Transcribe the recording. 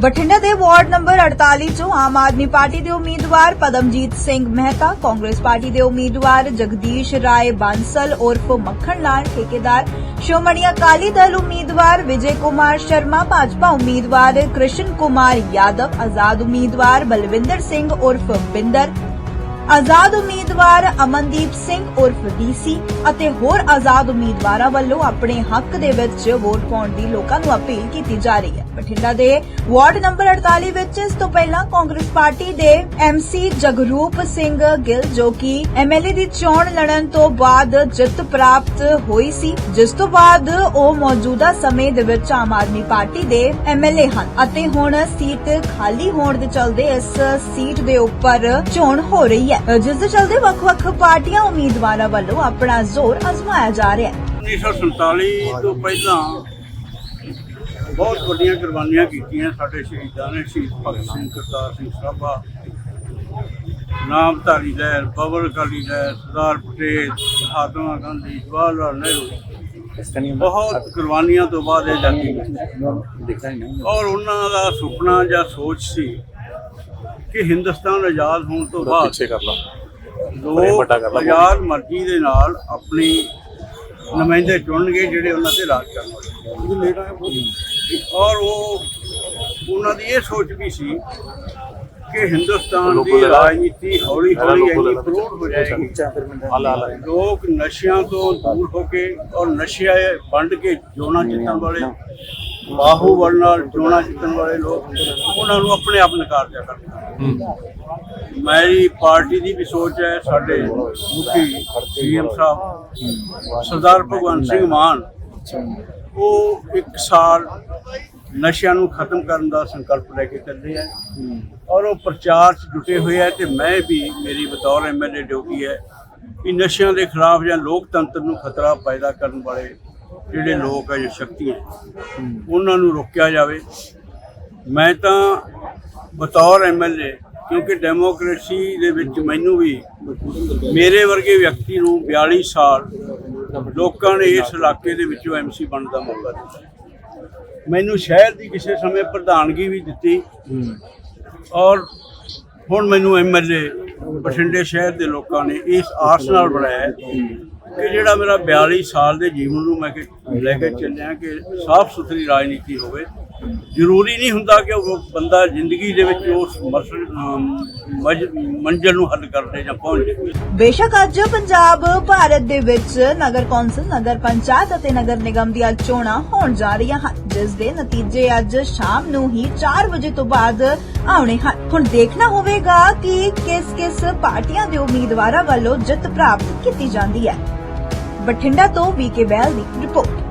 ਬਠਿੰਡਾ ਦੇ ward number 48 ਚੋਂ Aam Aadmi party ਦੇ ਉਮੀਦਵਾਰ ਪਦਮਜੀਤ ਸਿੰਘ ਮਹਿਤਾ, ਕਾਂਗਰਸ ਪਾਰਟੀ ਦੇ ਉਮੀਦਵਾਰ ਜਗਦੀਸ਼ ਰਾਏ ਬਾਂਸਲ, ਉਰਫ ਮੱਖਣ ਲਾਲ ਠੇਕੇਦਾਰ, ਸ਼੍ਰੋਮਣੀ ਅਕਾਲੀ ਦਲ ਉਮੀਦਵਾਰ ਵਿਜੇ ਕੁਮਾਰ ਸ਼ਰਮਾ, ਭਾਜਪਾ ਉਮੀਦਵਾਰ ਕ੍ਰਿਸ਼ਨ ਕੁਮਾਰ ਯਾਦਵ, ਆਜ਼ਾਦ ਉਮੀਦਵਾਰ ਬਲਵਿੰਦਰ ਸਿੰਘ ਉਰਫ ਬਿੰਦਰ ਆਜ਼ਾਦ ਉਮੀਦਵਾਰ ਅਮਨਦੀਪ ਸਿੰਘ ਉਰਫ ਡੀਸੀ ਅਤੇ ਹੋਰ ਆਜ਼ਾਦ ਉਮੀਦਵਾਰਾਂ ਵੱਲੋਂ ਆਪਣੇ ਹੱਕ ਦੇ ਵਿੱਚ ਵੋਟ ਪਾਉਣ ਦੀ ਲੋਕਾਂ ਨੂੰ ਅਪੀਲ ਕੀਤੀ ਜਾ ਰਹੀ ਹੈ। ਬਠਿੰਡਾ ਦੇ ਵਾਰਡ ਨੰਬਰ 48 ਵਿੱਚ ਇਸ ਤੋਂ ਪਹਿਲਾਂ ਕਾਂਗਰਸ ਪਾਰਟੀ ਦੇ ਐਮਸੀ ਜਗਰੂਪ ਸਿੰਘ ਗਿੱਲ, ਜੋ ਕਿ ਐਮਐਲਏ ਦੀ ਚੋਣ ਲੜਨ ਤੋਂ ਬਾਅਦ ਜਿੱਤ ਪ੍ਰਾਪਤ ਹੋਈ ਸੀ, ਜਿਸ ਤੋਂ ਬਾਅਦ ਉਹ ਮੌਜੂਦਾ ਸਮੇਂ ਦੇ ਵਿੱਚ ਆਮ ਆਦਮੀ ਪਾਰਟੀ ਦੇ ਐਮਐਲਏ ਹਨ ਅਤੇ ਹੁਣ ਸੀਟ ਖਾਲੀ ਹੋਣ ਦੇ ਚਲਦੇ ਇਸ ਸੀਟ ਦੇ ਉੱਪਰ ਚੋਣ ਹੋ ਰਹੀ ਹੈ। ਜਿਸ ਦੇ ਚਲਦੇ ਵੱਖ-ਵੱਖ ਪਾਰਟੀਆਂ ਉਮੀਦਵਾਰਾਂ ਵੱਲੋਂ ਆਪਣਾ ਜ਼ੋਰ ਅਜ਼ਮਾਇਆ ਜਾ ਰਿਹਾ ਹੈ। 1947 ਤੋਂ ਪਹਿਲਾਂ ਬਹੁਤ ਵੱਡੀਆਂ ਕੁਰਬਾਨੀਆਂ ਕੀਤੀਆਂ ਸਾਡੇ ਸ਼ਹੀਦਾਂ ਨੇ ਸ਼ਹੀਦ ਭਗਤ ਸਿੰਘ ਕਰਤਾਰ ਸਿੰਘ ਸਰਾਭਾ ਨਾਮਧਾਰੀ ਲਹਿਰ ਬਬਰ ਅਕਾਲੀ ਲਹਿਰ ਸਰਦਾਰ ਪਟੇਲ ਮਹਾਤਮਾ ਗਾਂਧੀ ਜਵਾਹਰ ਲਾਲ ਨਹਿਰੂ। ਬਹੁਤ ਕੁਰਬਾਨੀਆਂ ਤੋਂ ਬਾਅਦ ਇਹ ਜਾਤੀ ਮਿਲੀ। ਔਰ ਉਹਨਾਂ ਦਾ ਸੁਪਨਾ ਜਾਂ ਸੋਚ ਸੀ ਕਿ ਹਿੰਦੁਸਤਾਨ ਆਜ਼ਾਦ ਹੋਣ ਤੋਂ ਬਾਅਦ ਪਿੱਛੇ ਕਰ ਲਾ ਲੋਕ ਵੱਡਾ ਕਰ ਲਾ। ਆਜ਼ਾਦ ਮਰਜ਼ੀ ਦੇ ਨਾਲ ਆਪਣੀ ਨੁਮਾਇੰਦੇ ਚੁਣਨਗੇ ਜਿਹੜੇ ਉਹਨਾਂ ਤੇ ਰਾਜ ਕਰਨਗੇ ਔਰ ਉਹ ਉਹਨਾਂ ਦੀ ਇਹ ਸੋਚ ਵੀ ਸੀ ਕਿ ਹਿੰਦੁਸਤਾਨ ਦੀ। ਰਾਜਨੀਤੀ ਹੌਲੀ ਹੌਲੀ ਇੰਨੀ। ਪ੍ਰੋੜ ਹੋ ਜਾਏਗੀ ਲੋਕ ਨਸ਼ਿਆਂ ਤੋਂ ਦੂਰ ਹੋ ਕੇ ਔਰ ਨਸ਼ਿਆਂ ਵੰਡ ਕੇ ਜੋਣਾ ਜਿੱਤਣ ਵਾਲੇ ਬਾਹੂ ਵੜ ਨਾਲ ਜੋਣਾ ਜਿੱਤਣ ਵਾਲੇ ਲੋਕ ਉਹਨਾਂ ਨੂੰ ਆਪਣੇ ਆਪ ਨਕਾਰ ਦਿਆ ਕਰਦੇ ਮੇਰੀ ਪਾਰਟੀ ਦੀ ਵੀ ਸੋਚ ਹੈ ਸਾਡੇ ਮੁਖੀ ਸੀਐਮ ਸਾਹਿਬ ਸਰਦਾਰ ਭਗਵੰਤ ਸਿੰਘ ਮਾਨ ਉਹ ਇੱਕ ਸਾਲ ਨਸ਼ਿਆਂ ਨੂੰ ਖਤਮ ਕਰਨ ਦਾ ਸੰਕਲਪ ਲੈ ਕੇ ਚੱਲੇ ਹੈ ਔਰ ਉਹ ਪ੍ਰਚਾਰ 'ਚ ਜੁਟੇ ਹੋਏ ਹੈ ਤੇ ਮੈਂ ਵੀ ਮੇਰੀ ਬਤੌਰ ਐਮਐਲਏ ਡਿਊਟੀ ਹੈ ਕਿ ਨਸ਼ਿਆਂ ਦੇ ਖਿਲਾਫ ਜਾਂ ਲੋਕਤੰਤਰ ਨੂੰ ਖਤਰਾ ਪੈਦਾ ਕਰਨ ਵਾਲੇ ਜਿਹੜੇ ਲੋਕ ਹੈ ਜਾਂ ਸ਼ਕਤੀਆਂ ਉਹਨਾਂ ਨੂੰ ਰੋਕਿਆ ਜਾਵੇ। ਮੈਂ ਤਾਂ ਬਤੌਰ ਐਮਐਲਏ ਕਿਉਂਕਿ ਡੈਮੋਕ੍ਰੇਸੀ ਦੇ ਵਿੱਚ ਮੈਨੂੰ ਵੀ ਮੇਰੇ ਵਰਗੇ ਵਿਅਕਤੀ ਨੂੰ 42 ਸਾਲ ਲੋਕਾਂ ਨੇ ਇਸ ਇਲਾਕੇ ਦੇ ਵਿੱਚੋਂ ਐਮਸੀ ਬਣਨ ਦਾ ਮੌਕਾ ਦਿੱਤਾ। ਮੈਨੂੰ ਸ਼ਹਿਰ ਦੀ ਕਿਸੇ ਸਮੇਂ ਪ੍ਰਧਾਨਗੀ ਵੀ ਦਿੱਤੀ ਔਰ ਹੁਣ ਮੈਨੂੰ ਐਮਐਲਏ ਬਠਿੰਡੇ ਸ਼ਹਿਰ ਦੇ ਲੋਕਾਂ ਨੇ ਇਸ ਆਸ ਨਾਲ ਬਣਾਇਆ ਕਿ ਜਿਹੜਾ ਮੇਰਾ 42 ਸਾਲ ਦੇ ਜੀਵਨ ਨੂੰ ਮੈਂ ਕਿ ਲੈ ਕੇ ਚੱਲਿਆ ਕਿ ਸਾਫ਼ ਸੁਥਰੀ ਰਾਜਨੀਤੀ ਹੋਵੇ। ਜ਼ਰੂਰੀ ਨਹੀਂ ਹੁੰਦਾ ਕਿ ਉਹ ਬੰਦਾ ਜ਼ਿੰਦਗੀ ਦੇ ਵਿੱਚ ਉਸ ਮੰਜ਼ਿਲ ਨੂੰ ਹੱਲ ਕਰਦੇ ਜਾਂ ਪਹੁੰਚ ਬੇਸ਼ੱਕ ਅੱਜ ਪੰਜਾਬ ਭਾਰਤ ਦੇ ਵਿੱਚ ਨਗਰ ਕੌਂਸਲ, ਨਗਰ ਪੰਚਾਇਤ ਅਤੇ ਨਗਰ ਨਿਗਮ ਦੀਆਂ ਚੋਣਾਂ ਹੋਣ ਜਾ ਰਹੀਆਂ ਹਨ। ਜਿਸ ਦੇ ਨਤੀਜੇ ਅੱਜ ਸ਼ਾਮ ਨੂੰ ਹੀ 4 ਵਜੇ ਤੋਂ ਬਾਅਦ ਆਉਣੇ ਹਨ। ਹੁਣ ਦੇਖਣਾ ਹੋਵੇਗਾ ਕਿ ਕਿਸ-ਕਿਸ ਪਾਰਟੀਆਂ ਦੇ ਉਮੀਦਵਾਰਾਂ ਵੱਲੋਂ ਜਿੱਤ ਪ੍ਰਾਪਤ ਕੀਤੀ ਜਾਂਦੀ ਹੈ। ਬਠਿੰਡਾ ਤੋਂ ਵੀਕੇ ਬੈਲ ਦੀ ਰਿਪੋਰਟ।